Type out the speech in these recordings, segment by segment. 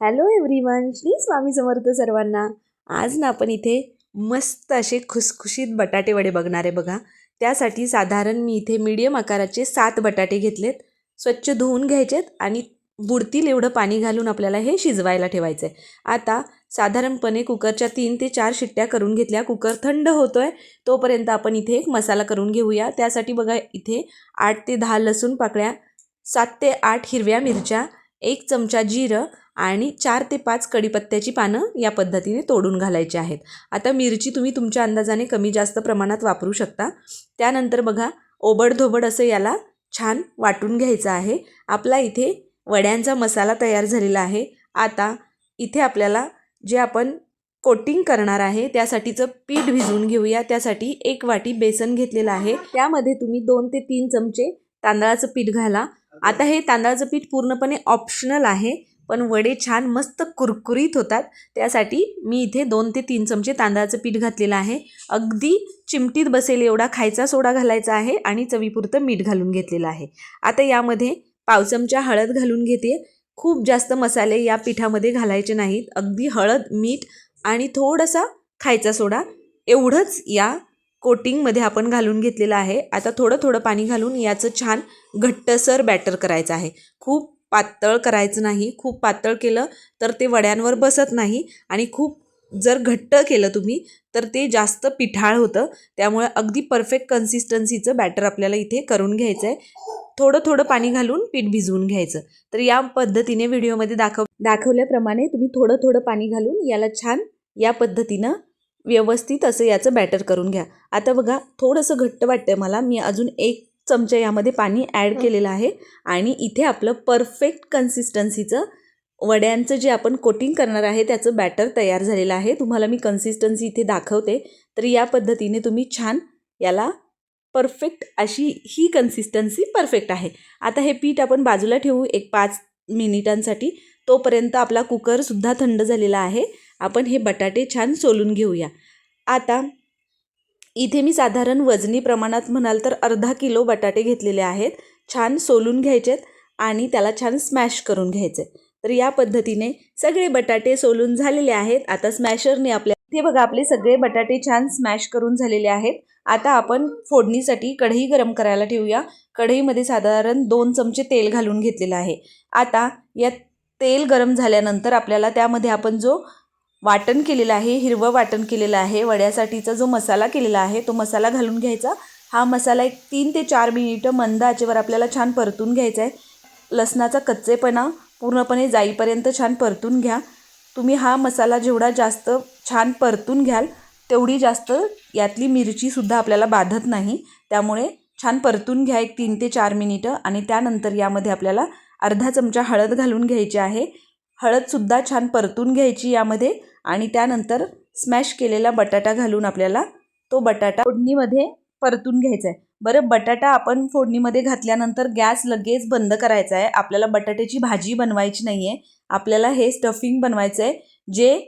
Hello everyone Shri Swami Samarth सर्वांना. आज ना आपण इथे मस्त असे खुसखुशीत बटाटे वडे बघणार आहे बघा. त्यासाठी साधारण मी इथे मीडियम आकाराचे सात बटाटे घेतलेत. स्वच्छ धुवून घ्यायचेत आणि बुडतील एवढं पाणी घालून आपल्याला हे शिजवायला ठेवायचं आहे आता साधारणपणे कुकरच्या तीन ते चार शिट्ट्या करून घेतल्या. कुकर थंड होतो आहे तोपर्यंत आपण इथे एक मसाला करून घेऊया. त्यासाठी बघा इथे आठ ते दहा लसूण पाकळ्या सात ते आठ हिरव्या मिरच्या एक चमचा जिरं आणि चार ते पाच कडीपत्त्याची पानं या पद्धतीने तोडून घालायची आहेत. आता मिरची तुम्ही तुमच्या अंदाजाने कमी जास्त प्रमाणात वापरू शकता. त्यानंतर बघा ओबडधोबड असं याला छान वाटून घ्यायचं आहे. आपला इथे वड्यांचा मसाला तयार झालेला आहे. आता इथे आपल्याला जे आपण कोटिंग करणार आहे त्यासाठीचं पीठ भिजवून घेऊया. त्यासाठी एक वाटी बेसन घेतलेलं आहे. त्यामध्ये तुम्ही दोन ते तीन चमचे तांदळाचं पीठ घाला. आता हे तांदळाचं पीठ पूर्णपणे ऑप्शनल आहे. पण वडे छान मस्त कुरकुरीत होतात. त्यासाठी मी इथे दोन ते तीन चमचे तांदळाचं पीठ घातलेलं आहे. अगदी चिमटीत बसेल एवढा खायचा सोडा घालायचा आहे आणि चवीपुरतं मीठ घालून घेतलेलं आहे. आता यामध्ये पाव चमचा हळद घालून घेते. खूप जास्त मसाले या पिठामध्ये घालायचे नाहीत. अगदी हळद मीठ आणि थोडासा खायचा सोडा एवढंच या कोटिंगमध्ये आपण घालून घेतलेलं आहे. आता थोडं थोडं पाणी घालून याचं छान घट्टसर बॅटर करायचं आहे. खूप पातळ करायचं नाही खूप पातळ केलं तर ते वड्यांवर बसत नाही आणि खूप जर घट्ट केलं तुम्ही तर ते जास्त पिठाळ होतं. त्यामुळे अगदी परफेक्ट कन्सिस्टन्सीचं बॅटर आपल्याला इथे करून घ्यायचं आहे थोडं थोडं पाणी घालून पीठ भिजवून घ्यायचं. तर या पद्धतीने व्हिडिओमध्ये दाखव दाखवल्याप्रमाणे तुम्ही थोडं थोडं पाणी घालून याला छान या पद्धतीनं व्यवस्थित असं याचं बॅटर करून घ्या. आता बघा थोडंसं घट्ट वाटतं मला. मी अजून एक चमचा यामध्ये पाणी ॲड केलेलं आहे आणि इथे आपलं परफेक्ट कन्सिस्टन्सीचं वड्यांचं जे आपण कोटिंग करणार आहे त्याचं बॅटर तयार झालेलं आहे. तुम्हाला मी कन्सिस्टन्सी इथे दाखवते. तर या पद्धतीने तुम्ही छान याला परफेक्ट अशी ही कन्सिस्टन्सी परफेक्ट आहे. आता हे पीठ आपण बाजूला ठेवू एक पाच मिनिटांसाठी. तोपर्यंत आपला कुकरसुद्धा थंड झालेला आहे. आपण हे बटाटे छान सोलून घेऊया. आता इथे मी साधारण वजनी प्रमाणात म्हणाल तर अर्धा किलो बटाटे घेतलेले आहेत. छान सोलून घ्यायचेत आणि त्याला छान स्मॅश करून घ्यायचे तर या पद्धतीने सगळे बटाटे सोलून झालेले आहेत. आता स्मॅशरने आपल्या इथे बघा आपले सगळे बटाटे छान स्मॅश करून झालेले आहेत. आता आपण फोडणीसाठी कढई गरम करायला ठेवूया. कढईमध्ये साधारण दोन चमचे तेल घालून घेतलेलं आहे. आता या तेल गरम झाल्यानंतर आपल्याला त्यामध्ये आपण जो वाटण केलेलं आहे हिरवं वाटण केलेलं आहे वड्यासाठीचा जो मसाला केलेला आहे तो मसाला घालून घ्यायचा. हा मसाला एक तीन ते चार मिनिटं मंद आचेवर आपल्याला छान परतून घ्यायचा आहे. लसणाचा कच्चेपणा पूर्णपणे जाईपर्यंत छान परतून घ्या. तुम्ही हा मसाला जेवढा जास्त छान परतून घ्याल तेवढी जास्त यातली मिरचीसुद्धा आपल्याला बाधत नाही. त्यामुळे छान परतून घ्या एक तीन ते चार मिनिटं आणि त्यानंतर यामध्ये आपल्याला अर्धा चमचा हळद घालून घ्यायची आहे. हळदसुद्धा छान परतून घ्यायची यामध्ये आणि त्यानंतर स्मॅश केलेला बटाटा घालून आपल्याला तो बटाटा फोडणीमध्ये परतून घ्यायचा आहे. बरं बटाटा आपण फोडणीमध्ये घातल्यानंतर गॅस लगेच बंद करायचा आहे. आपल्याला बटाट्याची भाजी बनवायची नाही आहे आपल्याला हे स्टफिंग बनवायचं आहे. जे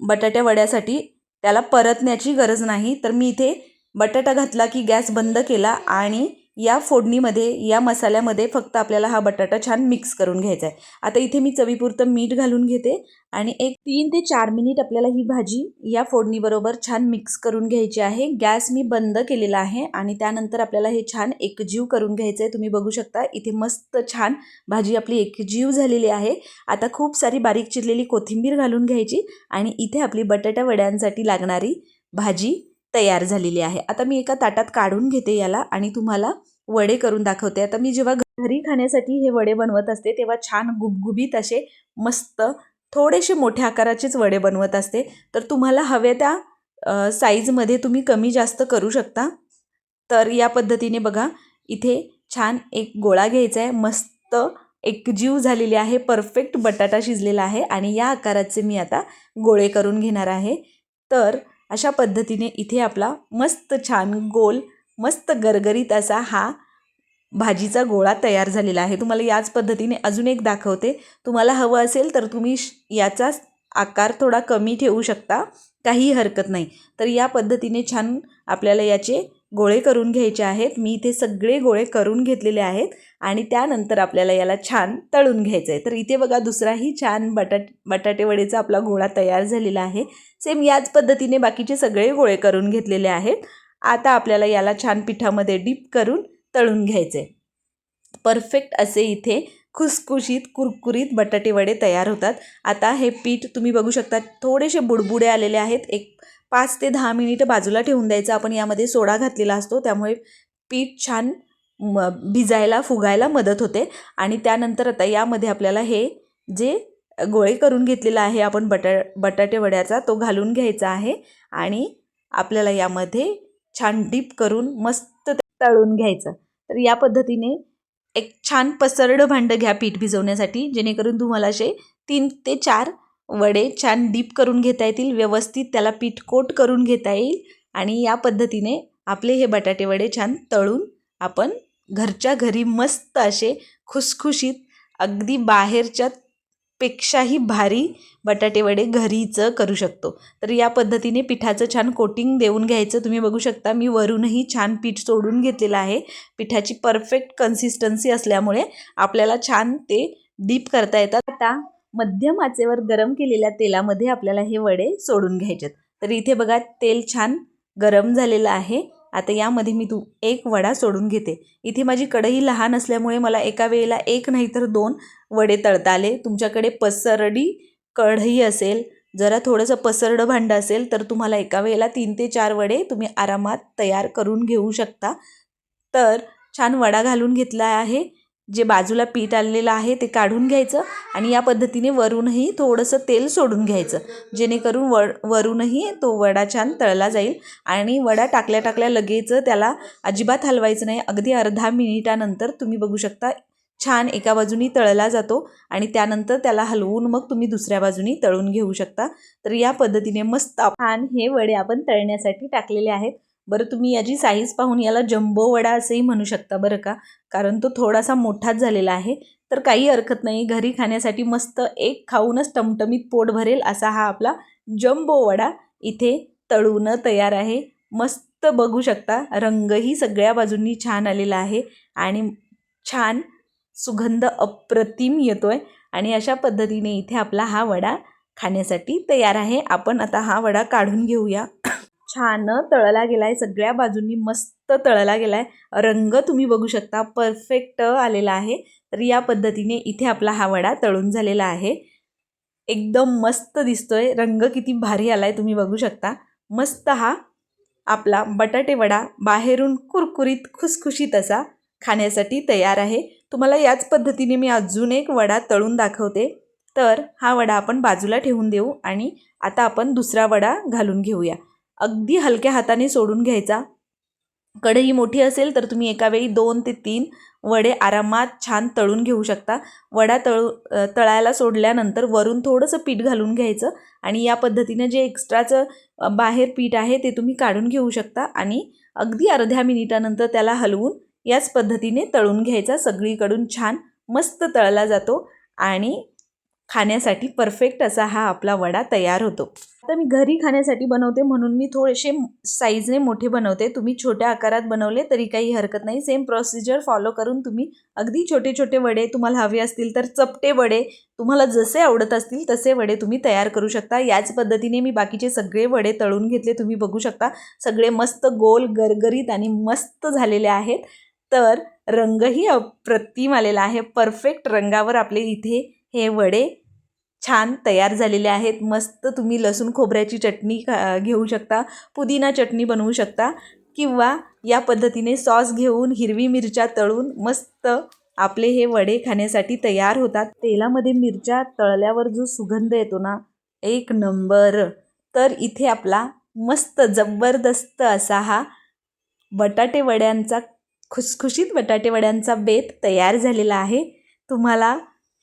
बटाट्या वड्यासाठी त्याला परतण्याची गरज नाही. तर मी इथे बटाटा घातला की गॅस बंद केला आणि या फोडणीमध्ये या मसाल्यामध्ये फक्त आपल्याला हा बटाटा छान मिक्स करून घ्यायचा आहे. आता इथे मी चवीपुरतं मीठ घालून घेते आणि एक तीन ते चार मिनिट आपल्याला ही भाजी या फोडणीबरोबर छान मिक्स करून घ्यायची आहे. गॅस मी बंद केलेला आहे आणि त्यानंतर आपल्याला हे छान एकजीव करून घ्यायचं आहे. तुम्ही बघू शकता इथे मस्त छान भाजी आपली एकजीव झालेली आहे. आता खूप सारी बारीक चिरलेली कोथिंबीर घालून घ्यायची आणि इथे आपली बटाटा वड्यांसाठी लागणारी भाजी तयार झालेली आहे. आता मी एका ताटात काढून घेते याला आणि तुम्हाला वडे करून दाखवते. आता मी जेव्हा घरी खाण्यासाठी हे वडे बनवत असते तेव्हा छान गुबगुबीत असे मस्त थोडेसे मोठ्या आकाराचेच वडे बनवत असते. तर तुम्हाला हवे त्या साईजमध्ये तुम्ही कमी जास्त करू शकता. तर या पद्धतीने बघा इथे छान एक गोळा घ्यायचा आहे. मस्त एकजीव झालेली आहे. परफेक्ट बटाटा शिजलेला आहे आणि या आकाराचे मी आता गोळे करून घेणार आहे. तर अशा पद्धतीने इथे आपला मस्त छान गोल मस्त गरगरीत असा हा भाजीचा गोळा तयार झालेला आहे. तुम्हाला याच पद्धतीने अजून एक दाखवते. तुम्हाला हवं असेल तर तुम्ही याचा आकार थोडा कमी ठेवू शकता. काही हरकत नाही. तर या पद्धतीने छान आपल्याला याचे गोळे करून घ्यायचे आहेत. मी इथे सगळे गोळे करून घेतलेले आहेत आणि त्यानंतर आपल्याला याला छान तळून घ्यायचं आहे. तर इथे बघा दुसराही छान बटाट बटाटेवडीचा आपला गोळा तयार झालेला आहे. सेम याच पद्धतीने बाकीचे सगळे गोळे करून घेतलेले आहेत. आता आपल्याला याला छान पिठामध्ये डीप करून तळून घ्यायचे परफेक्ट असे इथे खुसखुशीत कुरकुरीत बटाटे वडे तयार होतात. आता हे पीठ तुम्ही बघू शकता थोडेसे बुडबुडे आलेले आहेत. एक पाच ते दहा मिनिटं बाजूला ठेवून द्यायचं. आपण यामध्ये सोडा घातलेला असतो. त्यामुळे पीठ छान म भिजायला फुगायला मदत होते. आणि त्यानंतर आता यामध्ये आपल्याला हे जे गोळे करून घेतलेला आहे आपण बटा बटाटे वड्याचा तो घालून घ्यायचा आहे. आणि आपल्याला यामध्ये छान डीप करून मस्त तळून घ्यायचं. तर या पद्धतीने एक छान पसरडं भांडं घ्या पीठ भिजवण्यासाठी. जेणेकरून तुम्हाला असे तीन ते चार वडे छान डीप करून घेता येतील व्यवस्थित त्याला पीठ कोट करून घेता येईल आणि या पद्धतीने आपले हे बटाटे वडे छान तळून आपण घरच्या घरी मस्त असे खुसखुशीत अगदी बाहेरच्या पेक्षाही भारी बटाटे वडे घरीचं करू शकतो. तर या पद्धतीने पिठाचं छान कोटिंग देऊन घ्यायचं. तुम्ही बघू शकता मी वरूनही छान पीठ सोडून घेतलेलं आहे. पिठाची परफेक्ट कन्सिस्टन्सी असल्यामुळे आपल्याला छान ते डीप करता येतात. आता मध्यम आचेवर गरम केलेल्या तेलामध्ये आपल्याला हे वडे सोडून घ्यायचेत. तर इथे बघा तेल छान गरम झालेलं आहे. आता यामध्ये मी तू एक वडा सोडून घेते. इथे माझी कढई लहान असल्यामुळे मला एका वेळेला एक नाही तर दोन वडे तळता आले तुमच्याकडे पसरडी कढई असेल जरा थोडंसं पसरडं भांडं असेल तर तुम्हाला एका वेळेला तीन ते चार वडे तुम्ही आरामात तयार करून घेऊ शकता. तर छान वडा घालून घेतला आहे. जे बाजूला पीठ आलेलं आहे ते काढून घ्यायचं आणि या पद्धतीने वरूनही थोडंसं तेल सोडून घ्यायचं. जेणेकरून व वरूनही तो वडा छान तळला जाईल आणि वडा टाकल्या टाकल्या लगेच त्याला अजिबात हलवायचं नाही. अगदी अर्धा मिनिटानंतर तुम्ही बघू शकता छान एका बाजूनी तळला जातो आणि त्यानंतर त्याला हलवून मग तुम्ही दुसऱ्या बाजूनी तळून घेऊ शकता. तर या पद्धतीने मस्त छान हे वडे आपण तळण्यासाठी टाकलेले आहेत. बरं तुम्ही याची साईज पाहून याला जम्बो वडा असंही म्हणू शकता बरं का? कारण तो थोडासा मोठाच झालेला आहे. तर काही हरकत नाही घरी खाण्यासाठी मस्त एक खाऊनच टमटमीत पोट भरेल असा हा आपला जम्बो वडा इथे तळून तयार आहे. मस्त बघू शकता रंगही सगळ्या बाजूंनी छान आलेला आहे आणि छान सुगंध अप्रतिम येतो आहे आणि अशा पद्धतीने इथे आपला हा वडा खाण्यासाठी तयार आहे. आपण आता हा वडा काढून घेऊया. छान तळला गेला आहे सगळ्या बाजूंनी मस्त तळला गेला आहे रंग तुम्ही बघू शकता परफेक्ट आलेला आहे. तर या पद्धतीने इथे आपला हा वडा तळून झालेला आहे. एकदम मस्त दिसतोय. रंग किती भारी आला आहे तुम्ही बघू शकता. मस्त हा आपला बटाटे वडा बाहेरून कुरकुरीत खुसखुशीत असा खाण्यासाठी तयार आहे. तुम्हाला याच पद्धतीने मी अजून एक वडा तळून दाखवते. तर हा वडा आपण बाजूला ठेवून देऊ आणि आता आपण दुसरा वडा घालून घेऊया. अगदी हलक्या हाताने सोडून घ्यायचा. कढई मोठी असेल तर तुम्ही एकावेळी दोन ते तीन वडे आरामात छान तळून घेऊ शकता. वडा तळू तळायला सोडल्यानंतर वरून थोडंसं पीठ घालून घ्यायचं आणि या पद्धतीनं जे एक्स्ट्राचं बाहेर पीठ आहे ते तुम्ही काढून घेऊ शकता आणि अगदी अर्ध्या मिनिटानंतर त्याला हलवून याच पद्धतीने तळून घ्यायचा. सगळीकडून छान मस्त तळला जातो आणि खाण्यासाठी परफेक्ट असा हा आपला वडा तयार होतो. आता मी घरी खाण्यासाठी बनवते म्हणून मी थोडेसे साईजने मोठे बनवते. तुम्ही छोट्या आकारात बनवले तरी काही हरकत नाही. सेम प्रोसिजर फॉलो करून तुम्ही अगदी छोटे छोटे वडे तुम्हाला हवे असतील तर चपटे वडे तुम्हाला जसे आवडत असतील तसे वडे तुम्ही तयार करू शकता. याच पद्धतीने मी बाकीचे सगळे वडे तळून घेतले. तुम्ही बघू शकता सगळे मस्त गोल गरगरीत आणि मस्त झालेले आहेत. तर रंगही अप्रतिम आलेला आहे. परफेक्ट रंगावर आपले इथे हे वडे छान तयार झालेले आहेत. मस्त तुम्ही लसूण खोबऱ्याची चटणी घेऊ शकता पुदिना चटणी बनवू शकता किंवा या पद्धतीने सॉस घेऊन हिरवी मिरच्या तळून मस्त आपले हे वडे खाण्यासाठी तयार होतात. तेलामध्ये मिरच्या तळल्यावर जो सुगंध येतो ना एक नंबर. तर इथे आपला मस्त जबरदस्त असा हा बटाटे वड्यांचा खुसखुशीत बटाटे वड्यांचा बेत तयार झालेला आहे. तुम्हाला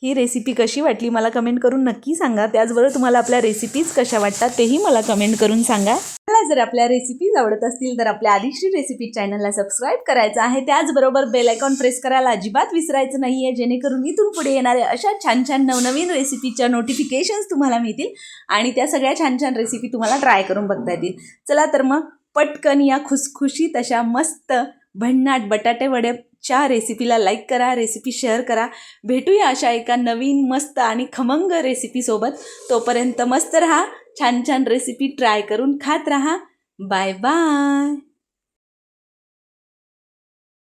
ही रेसिपी कशी वाटली मला कमेंट करून नक्की सांगा. त्याचबरोबर तुम्हाला आपल्या रेसिपीज कशा वाटतात तेही मला कमेंट करून सांगा. मला जर आपल्या रेसिपीज आवडत असतील तर आपल्या आदिश्री रेसिपी चॅनलला सबस्क्राईब करायचं आहे. त्याचबरोबर बेल आयकॉन प्रेस करायला अजिबात विसरायचं नाही आहे जेणेकरून इथून पुढे येणाऱ्या अशा छान छान नवनवीन रेसिपीच्या नोटिफिकेशन्स तुम्हाला मिळतील आणि त्या सगळ्या छान छान रेसिपी तुम्हाला ट्राय करून बघता येतील. चला तर मग पटकन या खुसखुशीत अशा मस्त भन्नाट बटाटे च्या रेसिपीला लाईक करा रेसिपी शेअर करा. भेटूया अशा एका नवीन मस्त आणि खमंग रेसिपीसोबत तोपर्यंत मस्त राहा छान छान रेसिपी ट्राय करून खात राहा. Bye bye